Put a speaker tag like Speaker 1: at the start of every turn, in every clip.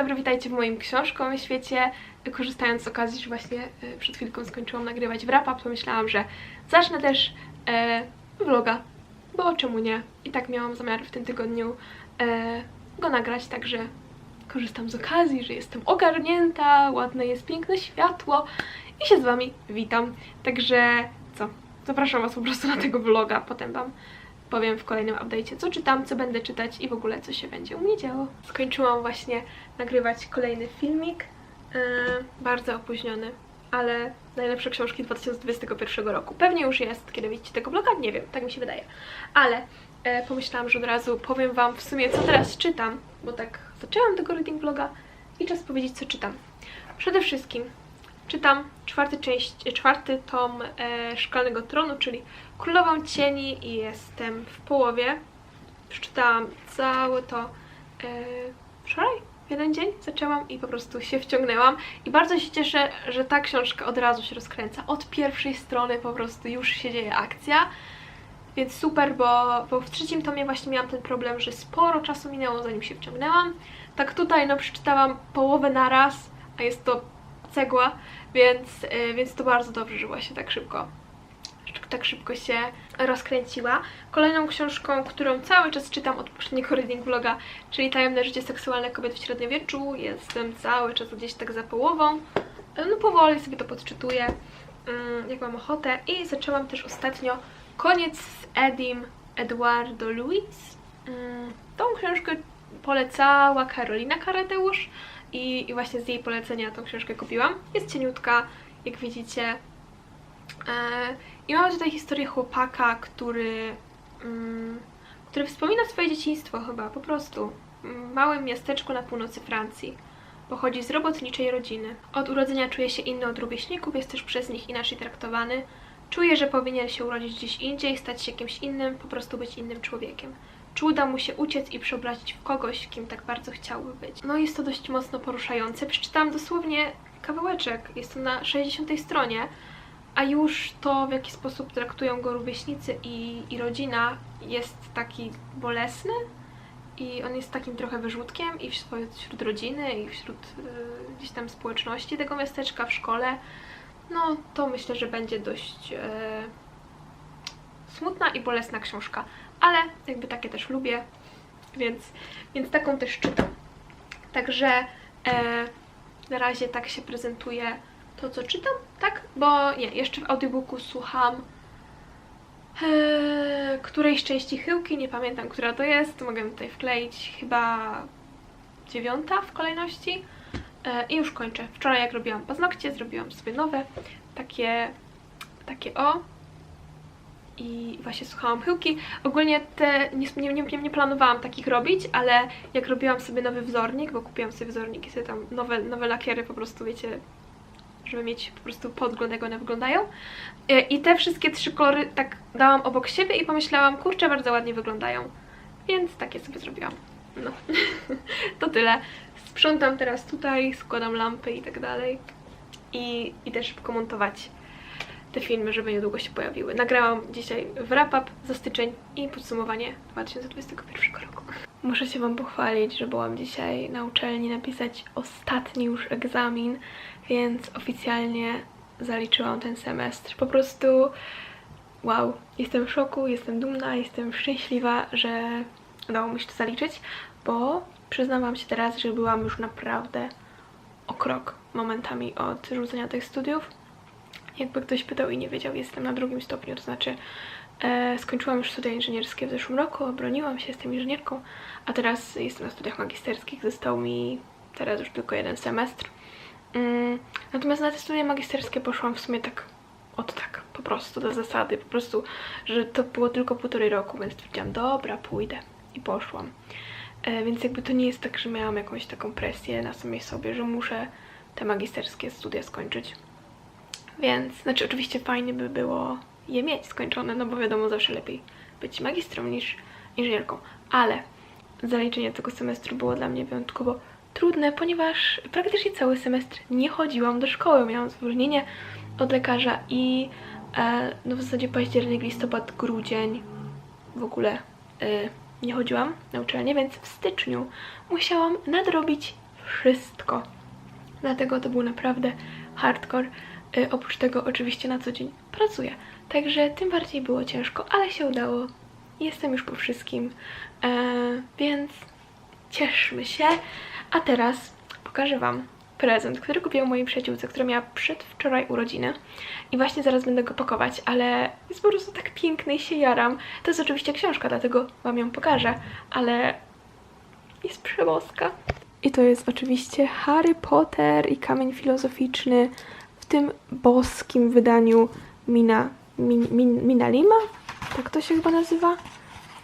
Speaker 1: dobry, witajcie w moim książkowym świecie. Korzystając z okazji, że właśnie e, przed chwilką skończyłam nagrywać wrap-up, pomyślałam, że zacznę też e, vloga, bo czemu nie? I tak miałam zamiar w tym tygodniu e, go nagrać, także korzystam z okazji, że jestem ogarnięta, ładne jest piękne światło i się z Wami witam. Także co? Zapraszam Was po prostu na tego vloga, potem Wam powiem w kolejnym update'cie, co czytam, co będę czytać i w ogóle co się będzie u mnie działo. Skończyłam właśnie nagrywać kolejny filmik, yy, bardzo opóźniony, ale najlepsze książki 2021 roku. Pewnie już jest, kiedy widzicie tego vloga, nie wiem, tak mi się wydaje. Ale e, pomyślałam, że od razu powiem Wam w sumie, co teraz czytam, bo tak zaczęłam tego reading vloga i czas powiedzieć, co czytam. Przede wszystkim czytam czwarty, część, e, czwarty tom e, Szklanego Tronu, czyli Królową Cieni i jestem w połowie. Przeczytałam całe to e, wczoraj, jeden dzień zaczęłam i po prostu się wciągnęłam. I bardzo się cieszę, że ta książka od razu się rozkręca. Od pierwszej strony po prostu już się dzieje akcja. Więc super, bo, bo w trzecim tomie właśnie miałam ten problem, że sporo czasu minęło zanim się wciągnęłam. Tak tutaj no przeczytałam połowę na raz, a jest to cegła, więc, yy, więc to bardzo dobrze, że właśnie tak szybko tak szybko się rozkręciła. Kolejną książką, którą cały czas czytam od poprzedniego reading vloga, czyli Tajemne życie seksualne kobiet w średniowieczu. Jestem cały czas gdzieś tak za połową. No powoli sobie to podczytuję, mm, jak mam ochotę. I zaczęłam też ostatnio Koniec z Edim Eduardo Luis. Mm, Tą książkę polecała Karolina Karateusz i, właśnie z jej polecenia tą książkę kupiłam. Jest cieniutka, jak widzicie. E, I mamy tutaj historię chłopaka, który, mm, który wspomina swoje dzieciństwo chyba, po prostu. W małym miasteczku na północy Francji. Pochodzi z robotniczej rodziny. Od urodzenia czuje się inny od rówieśników, jest też przez nich inaczej traktowany. Czuje, że powinien się urodzić gdzieś indziej, stać się kimś innym, po prostu być innym człowiekiem. Czy uda mu się uciec i przeobrazić w kogoś, kim tak bardzo chciałby być. No jest to dość mocno poruszające. Przeczytałam dosłownie kawałeczek, jest to na 60 stronie, a już to, w jaki sposób traktują go rówieśnicy i, i rodzina jest taki bolesny i on jest takim trochę wyrzutkiem i wśród, rodziny i wśród y, gdzieś tam społeczności tego miasteczka, w szkole. No to myślę, że będzie dość e, smutna i bolesna książka, ale jakby takie też lubię, więc, więc taką też czytam. Także e, na razie tak się prezentuje to, co czytam, tak? Bo nie, jeszcze w audiobooku słucham e, którejś części chyłki, nie pamiętam, która to jest, mogę tutaj wkleić chyba dziewiąta w kolejności. E, I już kończę. Wczoraj jak robiłam paznokcie, zrobiłam sobie nowe, takie, takie o. I właśnie słuchałam chyłki. Ogólnie te nie, nie, nie, nie planowałam takich robić, ale jak robiłam sobie nowy wzornik, bo kupiłam sobie wzornik i sobie tam nowe, nowe lakiery po prostu, wiecie, żeby mieć po prostu podgląd, jak one wyglądają. E, I te wszystkie trzy kolory tak dałam obok siebie i pomyślałam, kurczę, bardzo ładnie wyglądają. Więc takie sobie zrobiłam. No, to tyle. Sprzątam teraz tutaj, składam lampy i tak dalej. I idę szybko montować te filmy, żeby niedługo się pojawiły. Nagrałam dzisiaj wrap-up za styczeń i podsumowanie 2021 roku. Muszę się Wam pochwalić, że byłam dzisiaj na uczelni napisać ostatni już egzamin, więc oficjalnie zaliczyłam ten semestr. Po prostu wow, jestem w szoku, jestem dumna, jestem szczęśliwa, że udało mi się to zaliczyć, bo przyznam Wam się teraz, że byłam już naprawdę o krok momentami od rzucenia tych studiów. Jakby ktoś pytał i nie wiedział, jestem na drugim stopniu, to znaczy e, skończyłam już studia inżynierskie w zeszłym roku, obroniłam się, jestem inżynierką, a teraz jestem na studiach magisterskich, został mi teraz już tylko jeden semestr. Mm, natomiast na te studia magisterskie poszłam w sumie tak od tak, po prostu do zasady, po prostu, że to było tylko półtorej roku, więc stwierdziłam, dobra, pójdę i poszłam. E, więc jakby to nie jest tak, że miałam jakąś taką presję na samej sobie, że muszę te magisterskie studia skończyć. Więc, znaczy oczywiście fajnie by było je mieć skończone, no bo wiadomo, zawsze lepiej być magistrą niż inżynierką. Ale zaliczenie tego semestru było dla mnie wyjątkowo trudne, ponieważ praktycznie cały semestr nie chodziłam do szkoły. Miałam zwolnienie od lekarza i e, no w zasadzie październik, listopad, grudzień w ogóle e, nie chodziłam na uczelnię, więc w styczniu musiałam nadrobić wszystko. Dlatego to był naprawdę hardcore. Y, oprócz tego oczywiście na co dzień pracuję. Także tym bardziej było ciężko, ale się udało. Jestem już po wszystkim. E, więc cieszmy się. A teraz pokażę Wam prezent, który kupiłam mojej przyjaciółce, która miała przedwczoraj urodziny. I właśnie zaraz będę go pakować, ale jest po prostu tak piękny i się jaram. To jest oczywiście książka, dlatego Wam ją pokażę, ale jest przeboska. I to jest oczywiście Harry Potter i Kamień Filozoficzny tym boskim wydaniu Mina, min, min, Mina Lima? Tak to się chyba nazywa?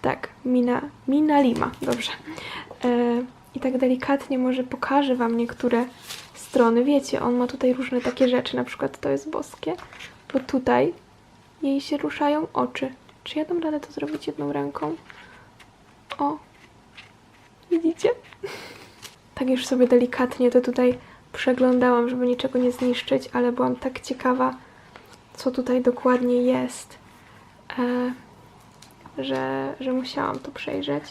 Speaker 1: Tak, Mina, Mina Lima, dobrze. E, I tak delikatnie może pokażę Wam niektóre strony. Wiecie, on ma tutaj różne takie rzeczy, na przykład to jest boskie, bo tutaj jej się ruszają oczy. Czy ja dam radę to zrobić jedną ręką? O, widzicie? Tak już sobie delikatnie to tutaj przeglądałam, żeby niczego nie zniszczyć, ale byłam tak ciekawa, co tutaj dokładnie jest, e, że, że musiałam to przejrzeć.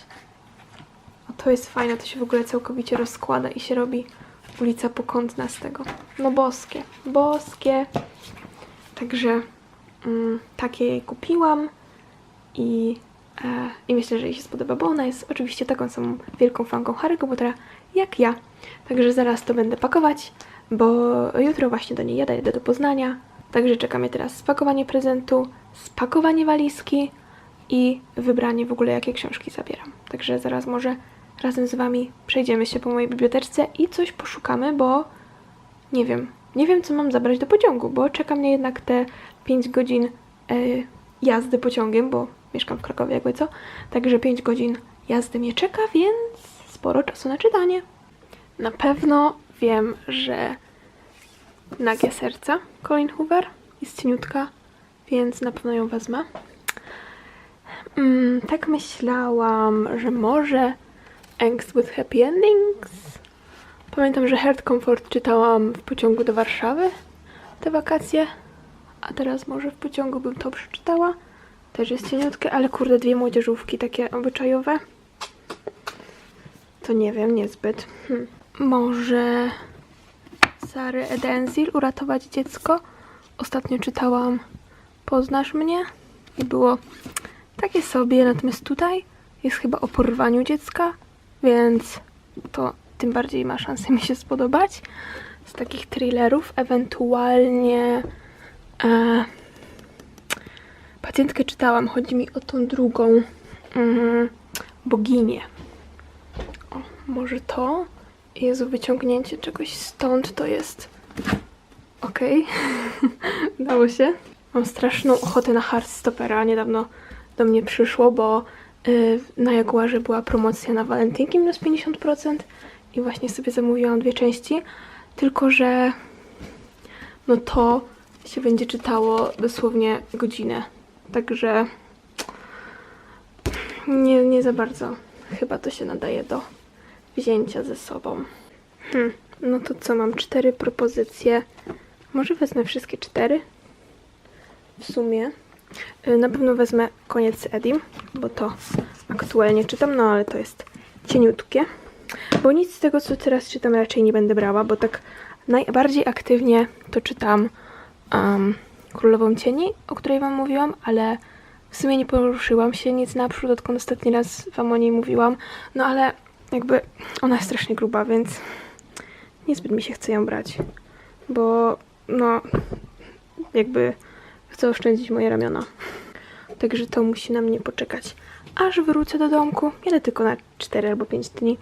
Speaker 1: O, to jest fajne, to się w ogóle całkowicie rozkłada i się robi ulica pokątna z tego. No boskie, boskie. Także mm, takie jej kupiłam i, e, i myślę, że jej się spodoba, bo ona jest oczywiście taką samą wielką fanką Harry'ego Pottera jak ja. Także zaraz to będę pakować, bo jutro właśnie do niej jadę, jedę do Poznania. Także czeka mnie teraz spakowanie prezentu, spakowanie walizki i wybranie w ogóle jakie książki zabieram. Także zaraz może razem z Wami przejdziemy się po mojej biblioteczce i coś poszukamy, bo nie wiem, nie wiem co mam zabrać do pociągu, bo czeka mnie jednak te 5 godzin e, jazdy pociągiem, bo mieszkam w Krakowie jakby co, także 5 godzin jazdy mnie czeka, więc sporo czasu na czytanie. Na pewno wiem, że Nagie Serca Colin Hoover jest cieniutka, więc na pewno ją wezmę. Mm, tak myślałam, że może Angst with Happy Endings. Pamiętam, że Heart Comfort czytałam w pociągu do Warszawy te wakacje, a teraz może w pociągu bym to przeczytała. Też jest cieniutkie, ale kurde, dwie młodzieżówki takie obyczajowe. To nie wiem, niezbyt. Hm. Może Sary Edenzil, Uratować dziecko. Ostatnio czytałam Poznasz mnie i było takie sobie, natomiast tutaj jest chyba o porwaniu dziecka, więc to tym bardziej ma szansę mi się spodobać. Z takich thrillerów, ewentualnie e, pacjentkę czytałam, chodzi mi o tą drugą mm, boginię. O, może to? Jezu, wyciągnięcie czegoś stąd to jest. Okej, udało się. Mam straszną ochotę na Heartstoppera. Niedawno do mnie przyszło, bo y, na Jaguarze była promocja na walentynki minus 50% i właśnie sobie zamówiłam dwie części. Tylko, że no to się będzie czytało dosłownie godzinę. Także nie, nie za bardzo chyba to się nadaje do wzięcia ze sobą. Hmm, no to co, mam cztery propozycje. Może wezmę wszystkie cztery? W sumie. Y, Na pewno wezmę koniec Edim, bo to aktualnie czytam, no ale to jest cieniutkie. Bo nic z tego, co teraz czytam, raczej nie będę brała, bo tak najbardziej aktywnie to czytam um, Królową Cieni, o której Wam mówiłam, ale w sumie nie poruszyłam się nic naprzód, odkąd ostatni raz Wam o niej mówiłam. No ale jakby ona jest strasznie gruba, więc niezbyt mi się chce ją brać, bo no jakby chcę oszczędzić moje ramiona. Także to musi na mnie poczekać, aż wrócę do domku. Jadę tylko na 4 albo 5 dni.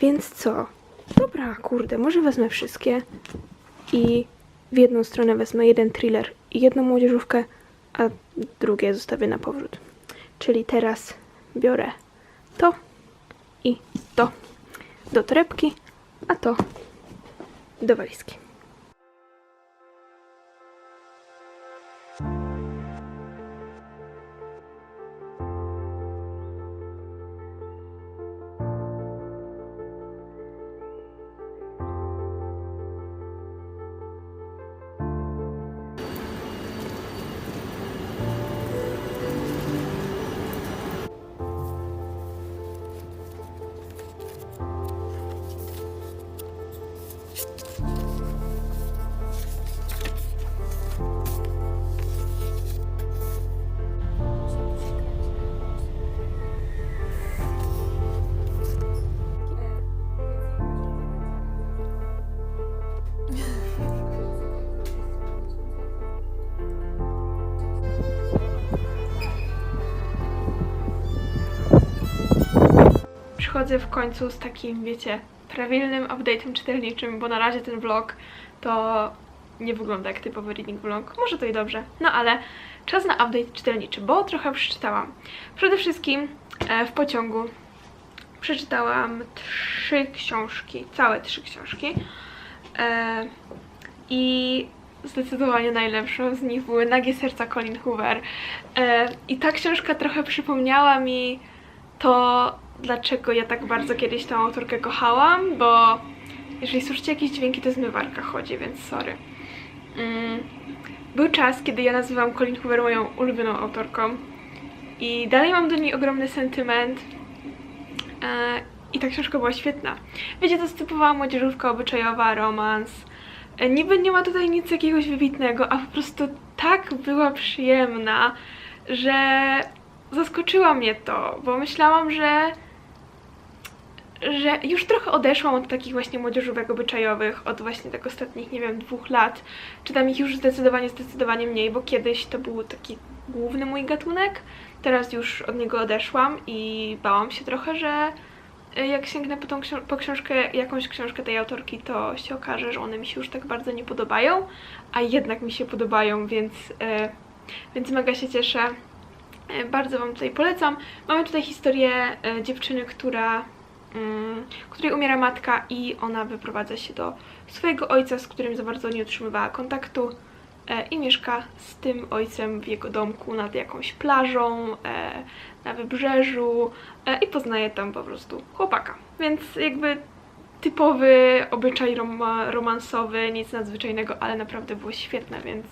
Speaker 1: Więc co? Dobra, kurde, może wezmę wszystkie i w jedną stronę wezmę jeden thriller i jedną młodzieżówkę, a drugie zostawię na powrót. Czyli teraz biorę to i to do torebki, a to do walizki. Przychodzę w końcu z takim, wiecie, prawilnym update'em czytelniczym, bo na razie ten vlog to nie wygląda jak typowy reading vlog. Może to i dobrze. No ale czas na update czytelniczy, bo trochę przeczytałam. Przede wszystkim e, w pociągu przeczytałam trzy książki, całe trzy książki. E, I zdecydowanie najlepszą z nich były Nagie Serca Colin Hoover. E, I ta książka trochę przypomniała mi to, dlaczego ja tak bardzo kiedyś tą autorkę kochałam, bo jeżeli słyszycie jakieś dźwięki, to zmywarka chodzi, więc sorry. Mm. Był czas, kiedy ja nazywam Colin Hoover moją ulubioną autorką i dalej mam do niej ogromny sentyment e, i ta książka była świetna. Wiecie, to jest typowa młodzieżówka obyczajowa, romans. E, niby nie ma tutaj nic jakiegoś wybitnego, a po prostu tak była przyjemna, że zaskoczyła mnie to, bo myślałam, że że już trochę odeszłam od takich właśnie młodzieżówek obyczajowych, od właśnie tak ostatnich, nie wiem, dwóch lat. Czytam ich już zdecydowanie, zdecydowanie mniej, bo kiedyś to był taki główny mój gatunek. Teraz już od niego odeszłam i bałam się trochę, że y, jak sięgnę po, tą książ po książkę, jakąś książkę tej autorki, to się okaże, że one mi się już tak bardzo nie podobają, a jednak mi się podobają, więc, yy, więc mega się cieszę. Yy, bardzo Wam tutaj polecam. Mamy tutaj historię yy, dziewczyny, która Mm, której umiera matka i ona wyprowadza się do swojego ojca, z którym za bardzo nie utrzymywała kontaktu e, i mieszka z tym ojcem w jego domku nad jakąś plażą, e, na wybrzeżu e, i poznaje tam po prostu chłopaka. Więc jakby typowy obyczaj rom romansowy, nic nadzwyczajnego, ale naprawdę było świetne, więc,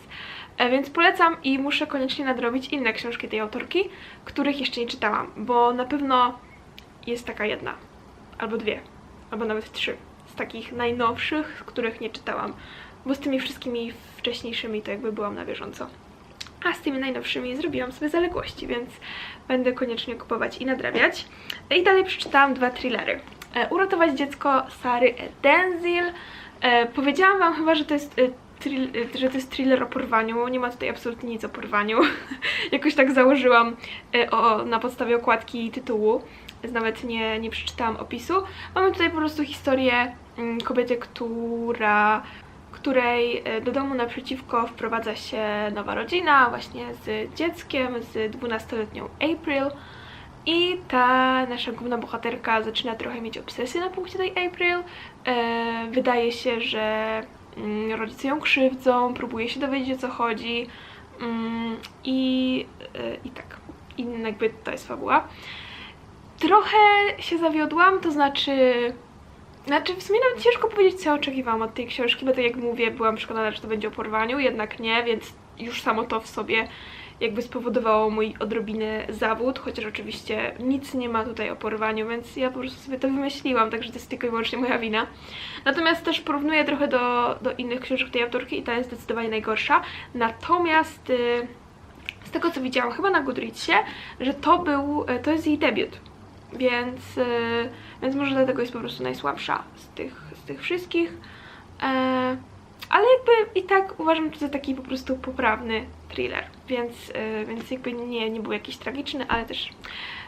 Speaker 1: więc polecam i muszę koniecznie nadrobić inne książki tej autorki, których jeszcze nie czytałam, bo na pewno jest taka jedna, albo dwie, albo nawet trzy z takich najnowszych, których nie czytałam, bo z tymi wszystkimi wcześniejszymi to jakby byłam na bieżąco. A z tymi najnowszymi zrobiłam sobie zaległości, więc będę koniecznie kupować i nadrabiać. I dalej przeczytałam dwa thrillery. E, Uratować dziecko Sary Denzil. E, powiedziałam wam chyba, że to jest że to jest thriller o porwaniu. Nie ma tutaj absolutnie nic o porwaniu. Jakoś tak założyłam e, o, na podstawie okładki tytułu nawet nie, nie przeczytałam opisu. Mamy tutaj po prostu historię mm, kobiety, która której e, do domu naprzeciwko wprowadza się nowa rodzina, właśnie z dzieckiem, z 12-letnią April. I ta nasza główna bohaterka zaczyna trochę mieć obsesję na punkcie tej April. E, wydaje się, że rodzice ją krzywdzą, próbuje się dowiedzieć o co chodzi. Mm, I, e, i tak. I jakby to jest fabuła. Trochę się zawiodłam, to znaczy... Znaczy, w sumie nawet ciężko powiedzieć, co oczekiwałam od tej książki, bo tak jak mówię, byłam przekonana, że to będzie o porwaniu, jednak nie, więc już samo to w sobie jakby spowodowało mój odrobiny zawód, chociaż oczywiście nic nie ma tutaj o porwaniu, więc ja po prostu sobie to wymyśliłam, także to jest tylko i wyłącznie moja wina. Natomiast też porównuję trochę do, do innych książek tej autorki i ta jest zdecydowanie najgorsza. Natomiast y, z tego co widziałam chyba na Goodreadsie, że to był, y, to jest jej debiut więc, y, więc może dlatego jest po prostu najsłabsza z tych, z tych wszystkich. E, ale jakby i tak uważam to za taki po prostu poprawny thriller, więc, y, więc jakby nie, nie był jakiś tragiczny, ale też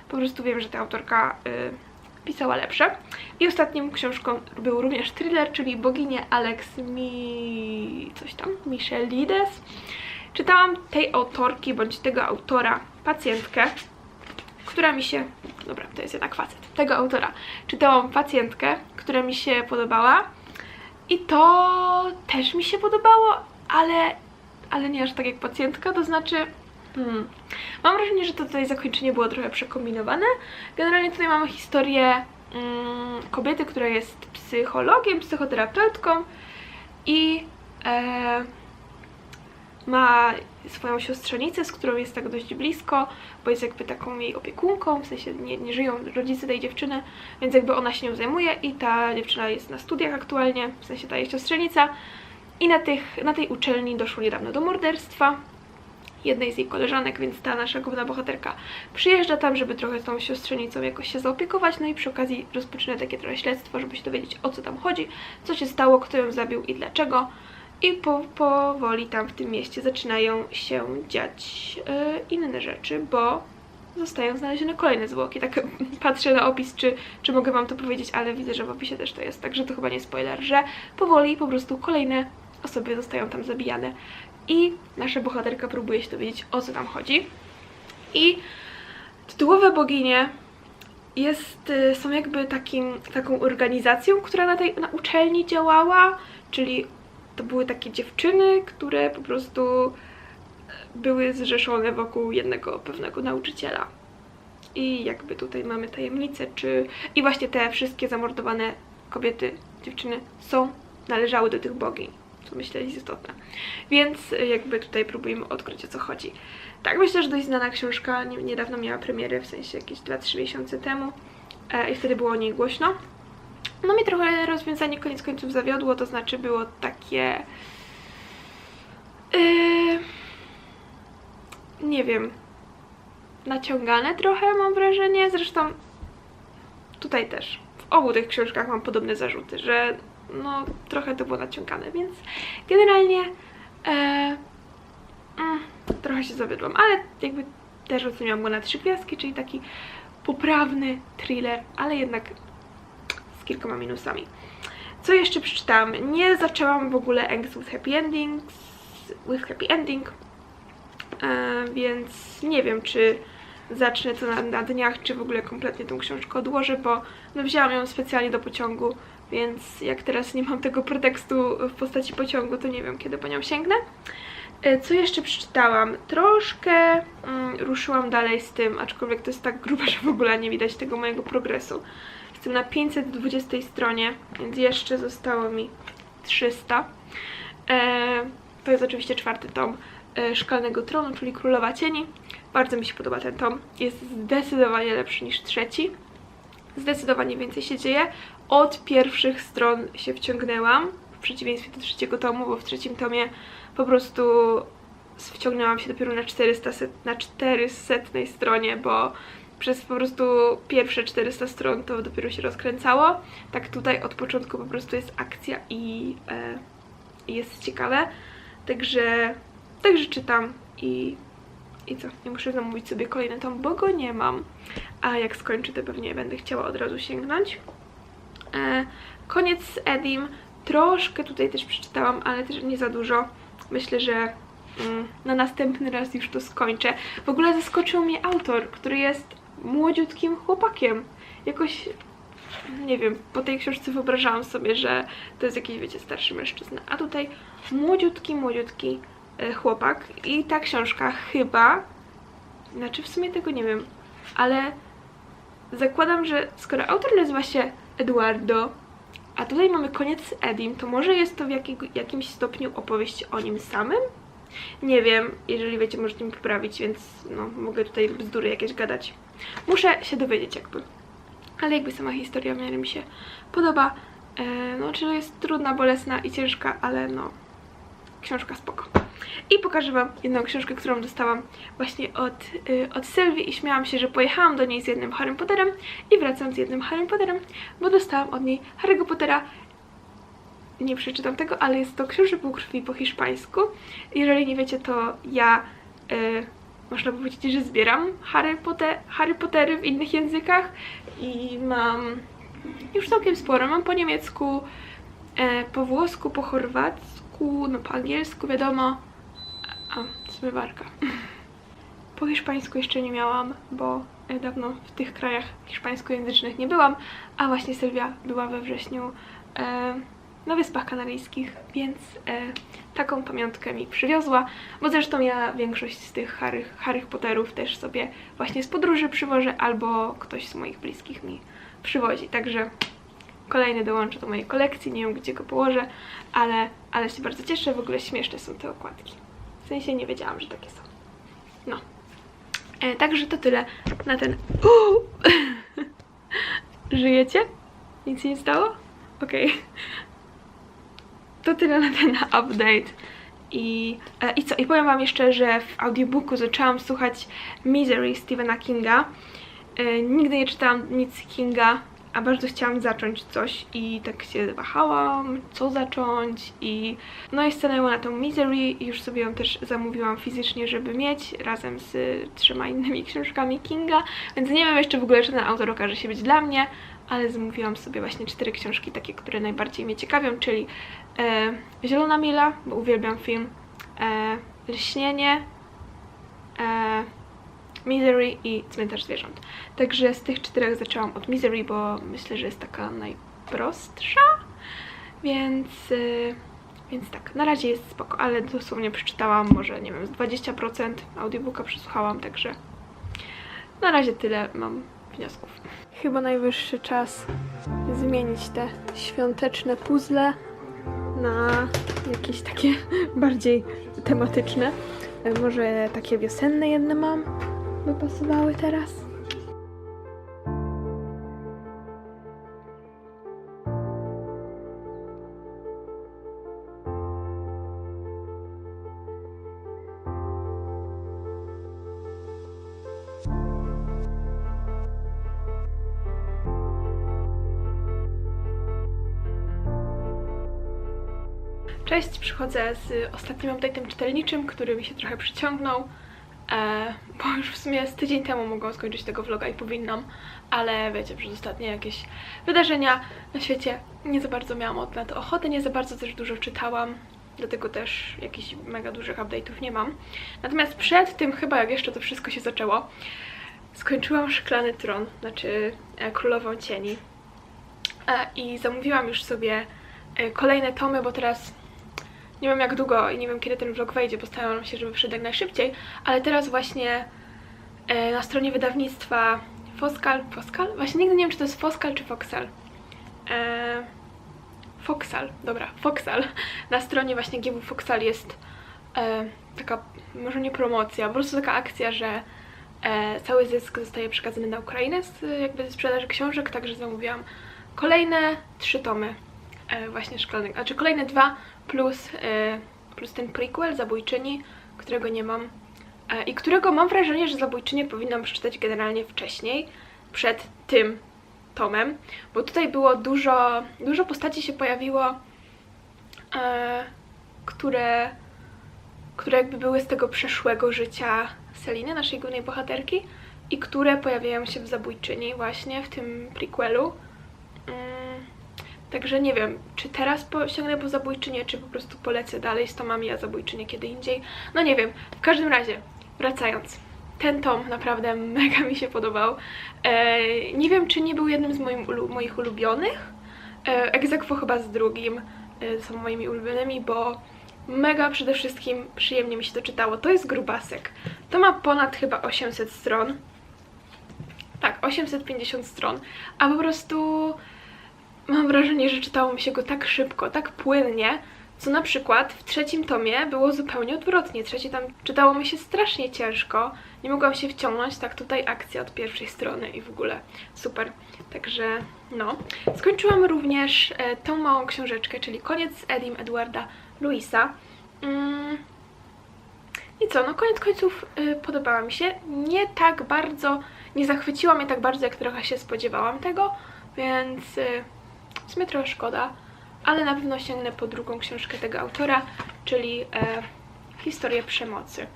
Speaker 1: po prostu wiem, że ta autorka y, pisała lepsze. I ostatnią książką był również thriller, czyli Boginie Alex Mi... coś tam, Michelides. Czytałam tej autorki, bądź tego autora, pacjentkę, która mi się... Dobra, to jest jednak facet. Tego autora. Czytałam pacjentkę, która mi się podobała i to też mi się podobało, ale, ale nie aż tak jak pacjentka, to znaczy... Hmm. Mam wrażenie, że to tutaj zakończenie było trochę przekombinowane. Generalnie tutaj mamy historię mm, kobiety, która jest psychologiem, psychoterapeutką i e, ma swoją siostrzenicę, z którą jest tak dość blisko, bo jest jakby taką jej opiekunką, w sensie nie, nie żyją rodzice tej dziewczyny, więc jakby ona się nią zajmuje i ta dziewczyna jest na studiach aktualnie, w sensie ta jej siostrzenica. I na, tych, na tej uczelni doszło niedawno do morderstwa jednej z jej koleżanek, więc ta nasza główna bohaterka przyjeżdża tam, żeby trochę tą siostrzenicą jakoś się zaopiekować, no i przy okazji rozpoczyna takie trochę śledztwo, żeby się dowiedzieć o co tam chodzi, co się stało, kto ją zabił i dlaczego i po, powoli tam w tym mieście zaczynają się dziać e, inne rzeczy, bo zostają znalezione kolejne zwłoki. Tak patrzę na opis, czy, czy mogę Wam to powiedzieć, ale widzę, że w opisie też to jest, także to chyba nie spoiler, że powoli po prostu kolejne osoby zostają tam zabijane i nasza bohaterka próbuje się dowiedzieć, o co tam chodzi. I tytułowe boginie jest, y, są jakby takim, taką organizacją, która na tej na uczelni działała, czyli to były takie dziewczyny, które po prostu były zrzeszone wokół jednego pewnego nauczyciela. I jakby tutaj mamy tajemnicę, czy... I właśnie te wszystkie zamordowane kobiety, dziewczyny są, należały do tych bogiń, co myślę jest istotne. Więc y, jakby tutaj próbujemy odkryć o co chodzi. Tak, myślę, że dość znana książka, nie- niedawno miała premierę, w sensie jakieś 2-3 miesiące temu e, i wtedy było o niej głośno. No mi trochę rozwiązanie koniec końców zawiodło, to znaczy było takie... Yy, nie wiem, naciągane trochę mam wrażenie, zresztą tutaj też. W obu tych książkach mam podobne zarzuty, że no trochę to było naciągane, więc generalnie e, mm, trochę się zawiodłam, ale jakby też oceniłam go na trzy gwiazdki, czyli taki poprawny thriller, ale jednak kilkoma minusami. Co jeszcze przeczytałam? Nie zaczęłam w ogóle Angst with Happy Endings, with Happy Ending, e, więc nie wiem, czy zacznę to na, na dniach, czy w ogóle kompletnie tą książkę odłożę, bo no wzięłam ją specjalnie do pociągu, więc jak teraz nie mam tego pretekstu w postaci pociągu, to nie wiem, kiedy po nią sięgnę. E, Co jeszcze przeczytałam? Troszkę mm, ruszyłam dalej z tym, aczkolwiek to jest tak grube, że w ogóle nie widać tego mojego progresu. Jestem na 520 stronie, więc jeszcze zostało mi 300. E, to jest oczywiście czwarty tom e, Szkalnego Tronu, czyli Królowa Cieni. Bardzo mi się podoba ten tom. Jest zdecydowanie lepszy niż trzeci. Zdecydowanie więcej się dzieje. Od pierwszych stron się wciągnęłam, w przeciwieństwie do trzeciego tomu, bo w trzecim tomie po prostu wciągnęłam się dopiero na 400, set, na 400 stronie, bo przez po prostu pierwsze 400 stron to dopiero się rozkręcało. Tak tutaj od początku po prostu jest akcja i e, jest ciekawe. Także, także czytam i, i co? Nie muszę zamówić sobie kolejny tom, bo go nie mam. A jak skończę, to pewnie będę chciała od razu sięgnąć. E, koniec z Edim. Troszkę tutaj też przeczytałam, ale też nie za dużo. Myślę, że mm, na następny raz już to skończę. W ogóle zaskoczył mnie autor, który jest młodziutkim chłopakiem. Jakoś, nie wiem, po tej książce wyobrażałam sobie, że to jest jakiś, wiecie, starszy mężczyzna. A tutaj młodziutki, młodziutki e, chłopak. I ta książka chyba, znaczy w sumie tego nie wiem, ale zakładam, że skoro autor nazywa się Eduardo, a tutaj mamy koniec z Edim, to może jest to w jakiego, jakimś stopniu opowieść o nim samym? Nie wiem, jeżeli wiecie, możecie mi poprawić, więc no, mogę tutaj bzdury jakieś gadać. Muszę się dowiedzieć jakby. Ale jakby sama historia w miarę mi się podoba. E, no, czyli jest trudna, bolesna i ciężka, ale no, książka spoko. I pokażę Wam jedną książkę, którą dostałam właśnie od, y, od Sylwii i śmiałam się, że pojechałam do niej z jednym Harry Potterem i wracam z jednym Harry Potterem, bo dostałam od niej Harry'ego Pottera nie przeczytam tego, ale jest to Książę Półkrwi po hiszpańsku. Jeżeli nie wiecie, to ja y, można powiedzieć, że zbieram Harry, Potter, Harry Pottery w innych językach i mam już całkiem sporo. Mam po niemiecku, e, po włosku, po chorwacku, no po angielsku wiadomo. A, zmywarka. Po hiszpańsku jeszcze nie miałam, bo e, dawno w tych krajach hiszpańskojęzycznych nie byłam, a właśnie Sylwia była we wrześniu e, na Wyspach Kanaryjskich, więc e, taką pamiątkę mi przywiozła, bo zresztą ja większość z tych Harry, Harry Potterów też sobie właśnie z podróży przywożę, albo ktoś z moich bliskich mi przywozi, także kolejny dołączę do mojej kolekcji, nie wiem gdzie go położę, ale, ale się bardzo cieszę, w ogóle śmieszne są te okładki. W sensie nie wiedziałam, że takie są. No. E, także to tyle na ten... Żyjecie? Nic się nie stało? Okej. To tyle na ten update. I, e, I co? I powiem wam jeszcze, że w audiobooku zaczęłam słuchać Misery Stephena Kinga. E, nigdy nie czytałam nic Kinga, a bardzo chciałam zacząć coś i tak się wahałam, co zacząć i no i stanęło na tą Misery już sobie ją też zamówiłam fizycznie, żeby mieć razem z trzema innymi książkami Kinga, więc nie wiem jeszcze w ogóle, czy ten autor okaże się być dla mnie, ale zamówiłam sobie właśnie cztery książki, takie, które najbardziej mnie ciekawią, czyli e, Zielona Mila, bo uwielbiam film, e, Lśnienie, e, Misery i Cmentarz Zwierząt. Także z tych czterech zaczęłam od Misery, bo myślę, że jest taka najprostsza, więc, y, więc tak, na razie jest spoko, ale dosłownie przeczytałam może, nie wiem, z 20% audiobooka przesłuchałam, także na razie tyle mam wniosków. Chyba najwyższy czas zmienić te świąteczne puzzle na jakieś takie bardziej tematyczne. E, Może takie wiosenne jedne mam, by pasowały teraz. Cześć, przychodzę z ostatnim update'em czytelniczym, który mi się trochę przyciągnął, e, bo już w sumie z tydzień temu mogłam skończyć tego vloga i powinnam, ale wiecie, przez ostatnie jakieś wydarzenia na świecie nie za bardzo miałam na to ochotę, nie za bardzo też dużo czytałam, dlatego też jakichś mega dużych update'ów nie mam. Natomiast przed tym, chyba jak jeszcze to wszystko się zaczęło, skończyłam Szklany Tron, znaczy e, Królową Cieni e, i zamówiłam już sobie kolejne tomy, bo teraz nie wiem jak długo i nie wiem kiedy ten vlog wejdzie, postaram się, żeby wszedł jak najszybciej, ale teraz właśnie e, na stronie wydawnictwa Foskal, Foskal? Właśnie nigdy nie wiem, czy to jest Foskal czy Foxal. E, Foxal, dobra, Foxal. Na stronie właśnie GW Foxal jest e, taka, może nie promocja, po prostu taka akcja, że e, cały zysk zostaje przekazany na Ukrainę z, jakby ze sprzedaży książek, także zamówiłam kolejne trzy tomy e, właśnie szklanych, znaczy kolejne dwa plus, e, plus ten prequel Zabójczyni, którego nie mam e, i którego mam wrażenie, że Zabójczynię powinnam przeczytać generalnie wcześniej, przed tym tomem, bo tutaj było dużo, dużo postaci się pojawiło, e, które, które jakby były z tego przeszłego życia Seliny, naszej głównej bohaterki i które pojawiają się w Zabójczyni właśnie, w tym prequelu. Także nie wiem, czy teraz sięgnę po zabójczynię, czy po prostu polecę dalej z tomami, a zabójczynię kiedy indziej. No nie wiem, w każdym razie, wracając. Ten tom naprawdę mega mi się podobał. E, nie wiem, czy nie był jednym z moim ulu moich ulubionych. E, chyba z drugim e, są moimi ulubionymi, bo mega przede wszystkim przyjemnie mi się to czytało. To jest grubasek. To ma ponad chyba 800 stron. Tak, 850 stron, a po prostu mam wrażenie, że czytało mi się go tak szybko, tak płynnie, co na przykład w trzecim tomie było zupełnie odwrotnie. Trzeci tam czytało mi się strasznie ciężko, nie mogłam się wciągnąć, tak tutaj akcja od pierwszej strony i w ogóle super. Także no. Skończyłam również e, tą małą książeczkę, czyli Koniec z Edim Edwarda Louisa. Mm. I co, no koniec końców y, podobała mi się. Nie tak bardzo, nie zachwyciła mnie tak bardzo, jak trochę się spodziewałam tego, więc y, w sumie trochę szkoda, ale na pewno sięgnę po drugą książkę tego autora, czyli e, Historię przemocy,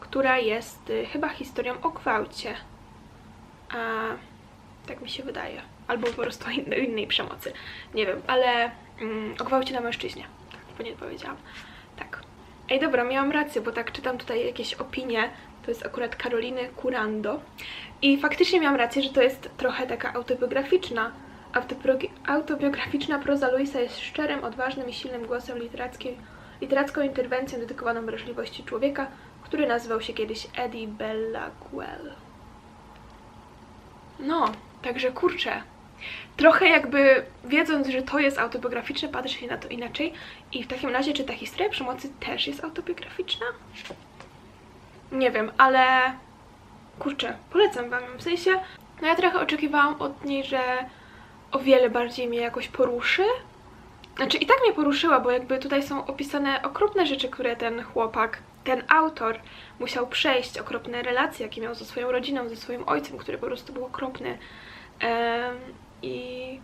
Speaker 1: która jest y, chyba historią o gwałcie. A, tak mi się wydaje. Albo po prostu innej, innej przemocy. Nie wiem, ale mm, o gwałcie na mężczyźnie. Tak, bo nie powiedziałam. Tak. Ej, dobra, miałam rację, bo tak czytam tutaj jakieś opinie. To jest akurat Karoliny Kurando. I faktycznie miałam rację, że to jest trochę taka autobiograficzna Autobiograficzna proza Louisa jest szczerym, odważnym i silnym głosem literacką interwencją dedykowaną wrażliwości człowieka, który nazywał się kiedyś Eddie Bellaguel. No, także kurczę. Trochę jakby wiedząc, że to jest autobiograficzne, patrzę się na to inaczej. I w takim razie, czy ta historia przemocy też jest autobiograficzna? Nie wiem, ale kurczę, polecam wam. W sensie, no ja trochę oczekiwałam od niej, że o wiele bardziej mnie jakoś poruszy. Znaczy i tak mnie poruszyła, bo jakby tutaj są opisane okropne rzeczy, które ten chłopak, ten autor musiał przejść, okropne relacje, jakie miał ze swoją rodziną, ze swoim ojcem, który po prostu był okropny. Em, i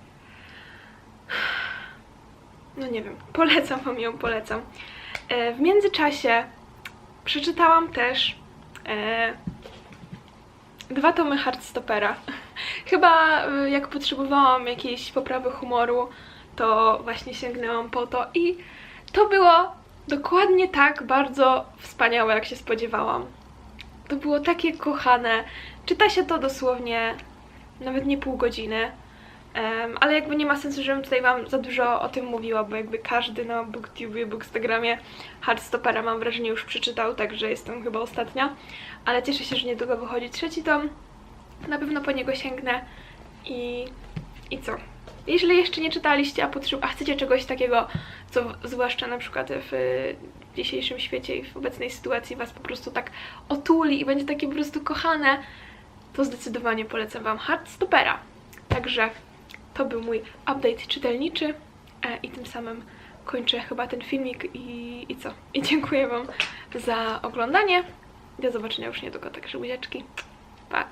Speaker 1: no nie wiem, polecam wam ją, polecam. E, w międzyczasie przeczytałam też e, dwa tomy Heartstopera. Chyba e, jak potrzebowałam jakiejś poprawy humoru, to właśnie sięgnęłam po to i to było dokładnie tak bardzo wspaniałe, jak się spodziewałam. To było takie kochane. Czyta się to dosłownie nawet nie pół godziny. Em, ale jakby nie ma sensu, żebym tutaj wam za dużo o tym mówiła, bo jakby każdy na BookTube, Bookstagramie Hardstopera mam wrażenie już przeczytał, także jestem chyba ostatnia. Ale cieszę się, że niedługo wychodzi trzeci tom. Na pewno po niego sięgnę i, i co? Jeśli jeszcze nie czytaliście, a, potrzeb- a chcecie czegoś takiego, co w- zwłaszcza na przykład w y, dzisiejszym świecie i w obecnej sytuacji was po prostu tak otuli i będzie takie po prostu kochane, to zdecydowanie polecam Wam Hardstopera. Także to był mój update czytelniczy e, i tym samym kończę chyba ten filmik i, i co? I dziękuję Wam za oglądanie. Do zobaczenia już niedługo, także buziaczki. Pa!